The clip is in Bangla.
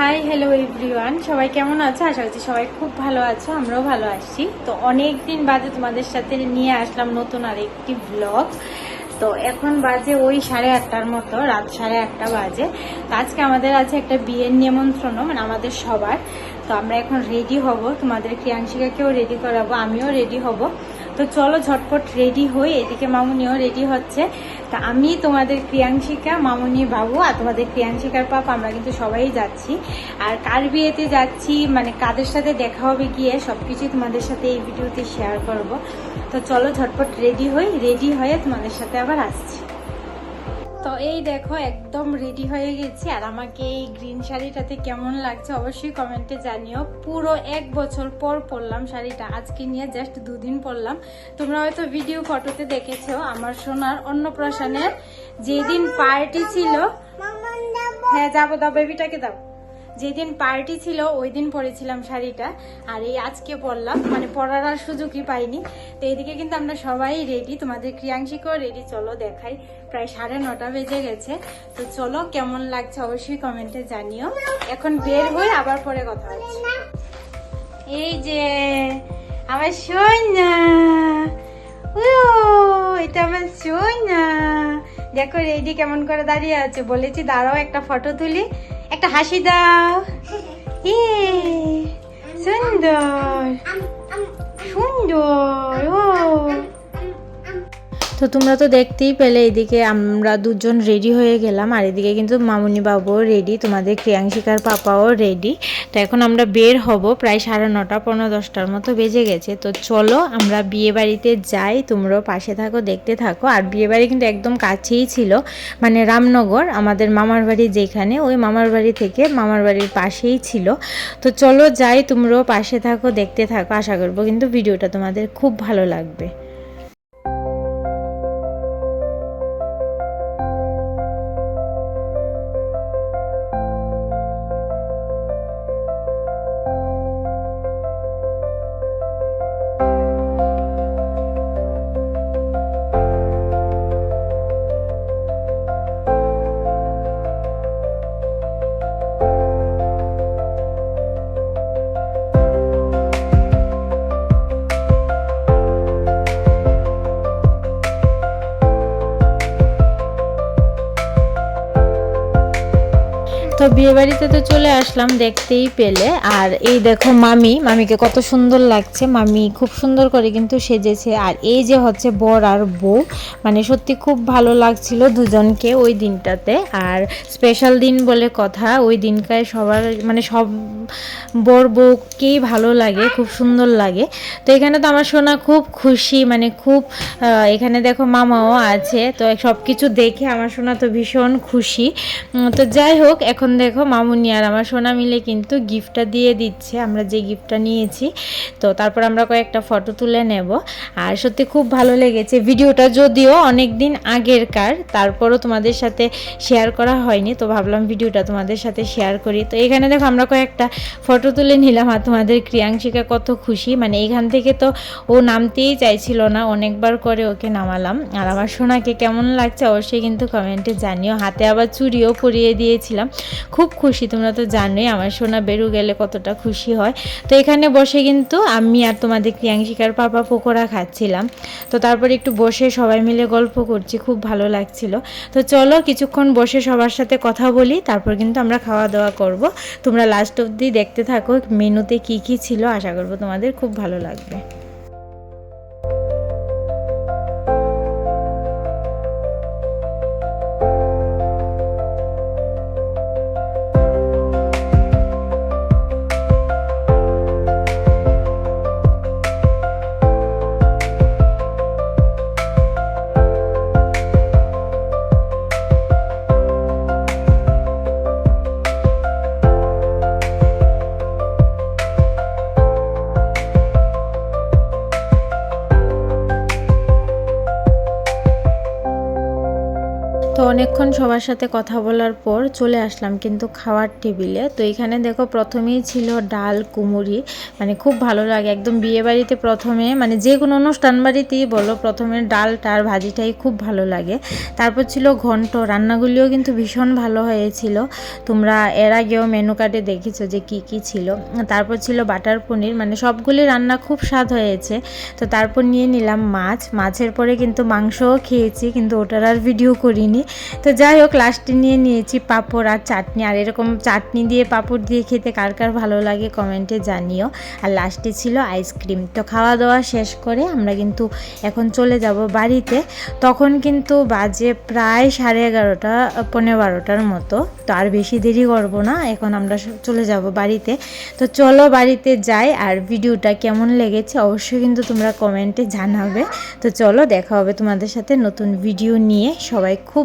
হাই হ্যালো এভরিওয়ান সবাই কেমন আছো? আশা করছি সবাই খুব ভালো আছো, আমরাও ভালো আছি। তো অনেক দিন বাদে তোমাদের সাথে নিয়ে আসলাম নতুন আর একটি ব্লগ তো এখন বাজে ওই সাড়ে আটটার মতো, রাত সাড়ে আটটা বাজে। তো আজকে আমাদের আছে একটা বিয়ের নিমন্ত্রণ মানে আমাদের সবার। তো আমরা এখন রেডি হব। তোমাদের ক্রিয়াংশিকাকেও রেডি করাবো, আমিও রেডি হব। তো চলো ঝটপট রেডি হয়ে এদিকে মামুনিও রেডি হচ্ছে। তা আমি তোমাদের ক্রিয়াংশিকা মামুনি বাবু আর তোমাদের ক্রিয়াংশিকার পাপ, আমরা কিন্তু সবাই যাচ্ছি। আর কার বিয়েতে যাচ্ছি মানে কাদের সাথে দেখা হবে গিয়ে সব সবকিছু তোমাদের সাথে এই ভিডিওতে শেয়ার করব। তো চলো ঝটপট রেডি হই। রেডি হয়ে তোমাদের সাথে আবার আসছি। তো এই দেখো একদম রেডি হয়ে গেছি। আর আমাকে এই গ্রিন শাড়িটাতে কেমন লাগছে অবশ্যই কমেন্টে জানিও। পুরো এক বছর পর পরলাম শাড়িটা। আজকে নিয়ে জাস্ট দুদিন পরলাম। তোমরা হয়তো ভিডিও ফটোতে দেখেছ আমার সোনার অন্নপ্রাশনের যেদিন পার্টি ছিল। হ্যাঁ যাব দাও বেবিটাকে দাও। যেদিন পার্টি ছিল ওই দিন পরেছিলাম শাড়িটা। আর এই আজকে পরলাম মানে পরার আর সুযোগই পাইনি। তো এদিকে কিন্তু আমরা সবাই রেডি তোমাদের ক্রিয়াংশিকও রেডি চলো দেখাই, প্রায় সাড়ে নটা বেজে গেছে। তো চলো, কেমন লাগছে অবশ্যই কমেন্টে জানিও। এখন বের হয়ে আবার পরে কথা হচ্ছে। এই যে, আমার ও এটা আমার সোনা দেখো রেডি কেমন করে দাঁড়িয়ে আছে বলেছি দাঁড়াও একটা ফটো তুলি একটা হাসি দাও সুন্দর সুন্দর ও তো তোমরা তো দেখতেই পেলে এদিকে আমরা দুজন রেডি হয়ে গেলাম, আর এদিকে কিন্তু মামুনি বাবুও রেডি তোমাদের ক্রিয়াংশিকার পাপাও রেডি তো এখন আমরা বের হব, প্রায় সাড়ে নটা, পনেরো দশটার মতো বেজে গেছে। তো চলো আমরা বিয়ে বাড়িতে যাই, তোমরাও পাশে থাকো, দেখতে থাকো। আর বিয়ে বাড়ি কিন্তু একদম কাছেই ছিল মানে রামনগর, আমাদের মামার বাড়ি যেখানে, ওই মামার বাড়ি থেকে মামার বাড়ির পাশেই ছিল। তো চলো যাই, তোমরাও পাশে থাকো, দেখতে থাকো। আশা করব কিন্তু ভিডিওটা তোমাদের খুব ভালো লাগবে। তো বিয়ে বাড়িতে তো চলে আসলাম দেখতেই পেলে। আর এই দেখো মামি, মামিকে কত সুন্দর লাগছে। মামি খুব সুন্দর করে কিন্তু সেজেছে। আর এই যে হচ্ছে বর আর বউ মানে সত্যি খুব ভালো লাগছিল দুজনকে ওই দিনটাতে। আর স্পেশাল দিন বলে কথা, ওই দিনকায় সবার মানে সব বর বউকেই ভালো লাগে, খুব সুন্দর লাগে। তো এখানে তো আমার সোনা খুব খুশি মানে খুব এখানে দেখো মামাও আছে। তো সব কিছু দেখে আমার সোনা তো ভীষণ খুশি। তো যাই হোক, এখন দেখো, মামুনি আর আমার সোনা মিলে কিন্তু গিফটটা দিয়ে দিচ্ছে। আমরা যে গিফটটা নিয়েছি, তো তারপর আমরা কয়েকটা ফটো তুলে নেব। আর সত্যি খুব ভালো লেগেছে ভিডিওটা, যদিও অনেক দিন আগেরকার, তারপরও তোমাদের সাথে শেয়ার করা হয়নি, তো ভাবলাম ভিডিওটা তোমাদের সাথে শেয়ার করি। তো এখানে দেখো, আমরা কয়েকটা ফটো তুলে নিলাম, আর তোমাদের ক্রিয়াংশিকা কত খুশি। মানে এখান থেকে তো ও নামতেই চাইছিল না, অনেকবার করে ওকে নামালাম। আর আমার সোনাকে কেমন লাগছে, অবশ্যই কিন্তু কমেন্টে জানিও। হাতে আবার চুড়িও পরিয়ে দিয়েছিলাম। খুব খুশি, তোমরা তো জানোই আমার সোনা বেরু গেলে কতটা খুশি হয়। তো এখানে বসে কিন্তু আমি আর তোমাদের ক্রিয়াংশিকার পাপা পকোড়া খাচ্ছিলাম। তো তারপর একটু বসে সবাই মিলে গল্প করছি, খুব ভালো লাগছিল। তো চলো কিছুক্ষণ বসে সবার সাথে কথা বলি, তারপর কিন্তু আমরা খাওয়া দাওয়া করব। তোমরা লাস্ট অবধি দেখতে থাকো, মেনুতে কি কি ছিল, আশা করব তোমাদের খুব ভালো লাগবে। অনেকক্ষণ সবার সাথে কথা বলার পর চলে আসলাম কিন্তু খাওয়ার টেবিলে। তো এখানে দেখো প্রথমেই ছিল ডাল কুমুরি মানে খুব ভালো লাগে। একদম বিয়ে বাড়িতে প্রথমে মানে যে কোনো অনুষ্ঠান বাড়িতেই বলো, প্রথমে ডালটা আর ভাজিটাই খুব ভালো লাগে। তারপর ছিল ঘন্ট, রান্নাগুলিও কিন্তু ভীষণ ভালো হয়েছিল। তোমরা এর আগেও মেনু কার্ডে দেখেছ যে কি কি ছিল। তারপর ছিল বাটার পনির মানে সবগুলি রান্না খুব স্বাদ হয়েছে। তো তারপর নিয়ে নিলাম মাছ। মাছের পরে কিন্তু মাংসও খেয়েছি, কিন্তু ওটার আর ভিডিও করিনি। তো যাই হোক লাস্টে নিয়ে নিয়েছি পাঁপড় আর চাটনি। আর এরকম চাটনি দিয়ে পাঁপড় দিয়ে খেতে কার কার ভালো লাগে কমেন্টে জানিও। আর লাস্টে ছিল আইসক্রিম তো খাওয়া দাওয়া শেষ করে আমরা কিন্তু এখন চলে যাব বাড়িতে। তখন কিন্তু বাজে প্রায় সাড়ে এগারোটা পনেরো বারোটার মতো। তো আর বেশি দেরি করব না, এখন আমরা চলে যাব বাড়িতে। তো চলো বাড়িতে যাই, আর ভিডিওটা কেমন লেগেছে অবশ্যই কিন্তু তোমরা কমেন্টে জানাবে। তো চলো দেখা হবে তোমাদের সাথে নতুন ভিডিও নিয়ে। সবাই খুব